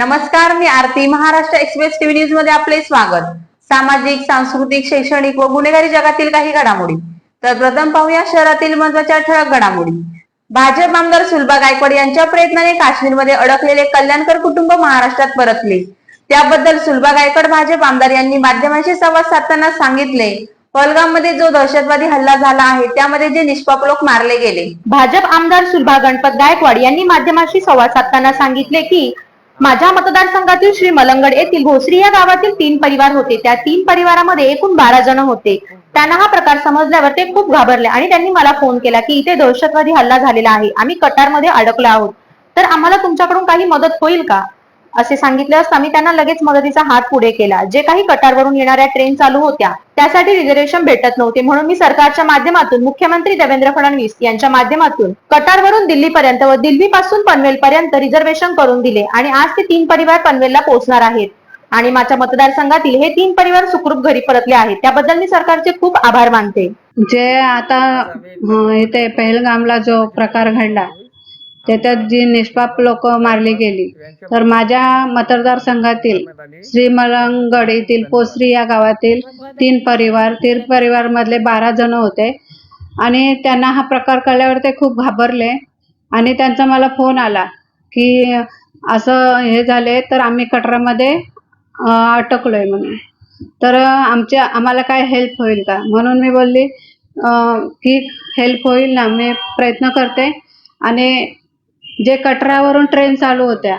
नमस्कार मी Aarti. Maharashtra express TV न्यूजमध्ये आपले स्वागत. सामाजिक सांस्कृतिक शैक्षणिक व गुन्हेगारी जगातील काही घडामोडी. तर प्रथम पाहूया शहरातील महत्त्वाच्या ठळक घडामोडी. भाजप आमदार सुलभा गायकवाड यांच्या प्रयत्नाने काश्मीरमध्ये अडकलेले कल्याणकर कुटुंब महाराष्ट्रात परतले. त्याबद्दल सुलभा गायकवाड भाजप आमदार यांनी माध्यमांशी संवाद साधताना सांगितले. पहलगाममध्ये जो दहशतवादी हल्ला झाला आहे त्यामध्ये जे निष्पाप लोक मारले गेले. भाजप आमदार सुलभा गणपत गायकवाड यांनी माध्यमांशी संवाद साधताना सांगितले की माझ्या मतदारसंघातील श्री मलंगड येथील भोसरी या गावातील तीन परिवार होते. त्या तीन परिवारामध्ये एकूण बारा जण होते. त्यांना हा प्रकार समजल्यावर ते खूप घाबरले आणि त्यांनी मला फोन केला की इथे दहशतवादी हल्ला झालेला आहे. आम्ही कटारमध्ये अडकलो आहोत. तर आम्हाला तुमच्याकडून काही मदत होईल का? असे सांगितले असता मी त्यांना लगेच मदतीचा हात पुढे केला. जे काही कटारवरून येणाऱ्या ट्रेन चालू होत्या त्यासाठी रिझर्वेशन भेटत नव्हते. म्हणून मी सरकारच्या माध्यमातून मुख्यमंत्री देवेंद्र फडणवीस यांच्या माध्यमातून कटारवरून दिल्लीपर्यंत व दिल्ली पासून पनवेल पर्यंत रिझर्वेशन करून दिले. आणि आज ते तीन परिवार पनवेलला पोहोचणार आहेत. आणि माझ्या मतदारसंघातील हे तीन परिवार सुखरूप घरी परतले आहेत. त्याबद्दल मी सरकारचे खूप आभार मानते. जे आता इथे पहलगामला जो प्रकार घडला त्याच्यात जी निष्पाप लोक मारली गेली तर माझ्या मतदारसंघातील श्रीमलंगड येथील पोसरी या गावातील तीन परिवार तीन परिवार मधले बारा जण होते. आणि त्यांना हा प्रकार कळल्यावर ते खूप घाबरले. आणि त्यांचा मला फोन आला की असं हे झाले तर आम्ही कटरामध्ये अटकलोय म्हणून. तर आमच्या आम्हाला काय हेल्प होईल का? म्हणून मी बोलली की हेल्प होईल ना मी प्रयत्न करते. आणि जे कटरावरून ट्रेन चालू होत्या.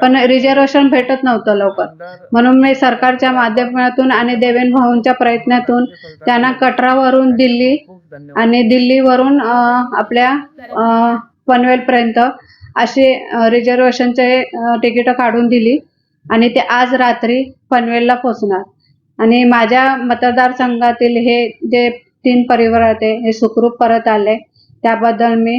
पण रिझर्वेशन भेटत नव्हतं लवकर. म्हणून मी सरकारच्या माध्यमातून आणि देवेन भाऊंच्या प्रयत्नातून त्यांना कटरावरून दिल्ली आणि दिल्लीवरून आपल्या पनवेलपर्यंत असे रिझर्वेशनचे तिकीट काढून दिली आणि ते आज रात्री पनवेलला पोचणार आणि माझ्या मतदारसंघातील हे जे तीन परिवार होते हे सुखरूप परत आले त्याबद्दल मी